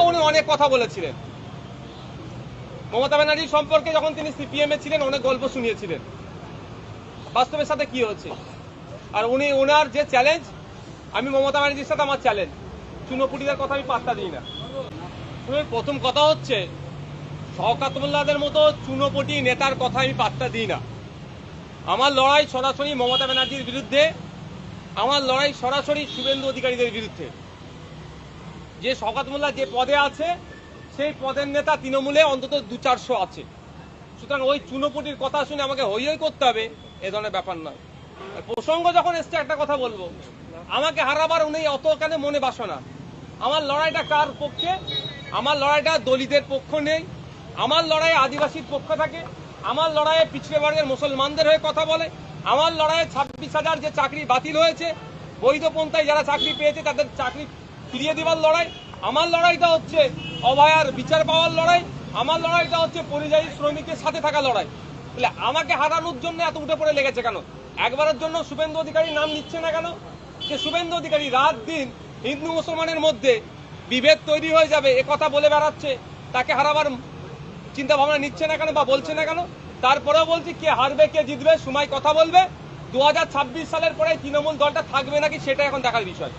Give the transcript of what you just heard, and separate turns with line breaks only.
উনি অনেক কথা বলেছিলেন। মমতা ব্যানার্জি সম্পর্কে যখন তিনি সিপিএম এ ছিলেন, অনেক গল্প শুনিয়েছিলেন। বাস্তবের সাথে কি হচ্ছে? আর উনি ওনার যে চ্যালেঞ্জ আমি মমতা ব্যানার্জির সাথে আমার চ্যালেঞ্জ চুনোপুটিদের কথা আমি পাত্তা দিই না। প্রথম কথা হচ্ছে, শওকাত মোল্লাদের মতো চুনোপটি নেতার কথা আমি পাত্তা দিই না। আমার লড়াই সরাসরি মমতা ব্যানার্জির বিরুদ্ধে, আমার লড়াই সরাসরি শুভেন্দু অধিকারীদের বিরুদ্ধে। যে শওকাত মোল্লা যে পদে আছে, সেই পদের নেতা তৃণমূলে অন্তত দু চারশো আছে। সুতরাং ওই চুনোপুটির কথা শুনে আমাকে হই হই করতে হবে, এ ধরনের ব্যাপার নয়। প্রসঙ্গ যখন এসছে, একটা কথা বলব। আমাকে হারাবার উনি অত কেন মনে বাসনা? আমার লড়াইটা কার পক্ষে? আমার লড়াইটা দলিতের পক্ষ নেই। আমার লড়াই আদিবাসীর পক্ষ থাকে। আমার লড়াইয়ে পিছড়ে বর্গের মুসলমানদের হয়ে কথা বলে। আমার লড়াইয়ে ছাব্বিশ হাজার যে চাকরি বাতিল হয়েছে, বৈধ পন্থায় যারা চাকরি পেয়েছে, তাদের চাকরি ফিরিয়ে দেওয়ার লড়াই, আমার লড়াইটা হচ্ছে অভয়ার বিচার পাওয়ার লড়াই, আমার লড়াইটা হচ্ছে পরিযায়ী শ্রমিকের সাথে থাকা লড়াই। তাহলে আমাকে হারানোর জন্য এত উঠে পড়ে লেগেছে কেন? একবারের জন্য শুভেন্দু অধিকারী নাম নিচ্ছে না কেন? যে শুভেন্দু অধিকারী রাত দিন হিন্দু মুসলমানের মধ্যে বিভেদ তৈরি হয়ে যাবে, এ কথা বলে বেড়াচ্ছে, তাকে হারাবার চিন্তা ভাবনা নিচ্ছে না কেন বা বলছে না কেন? তারপরেও বলছি, কে হারবে, কে জিতবে, সময় কথা বলবে। দু হাজার ছাব্বিশ সালের পরে তৃণমূল দলটা থাকবে নাকি সেটা এখন দেখার বিষয়।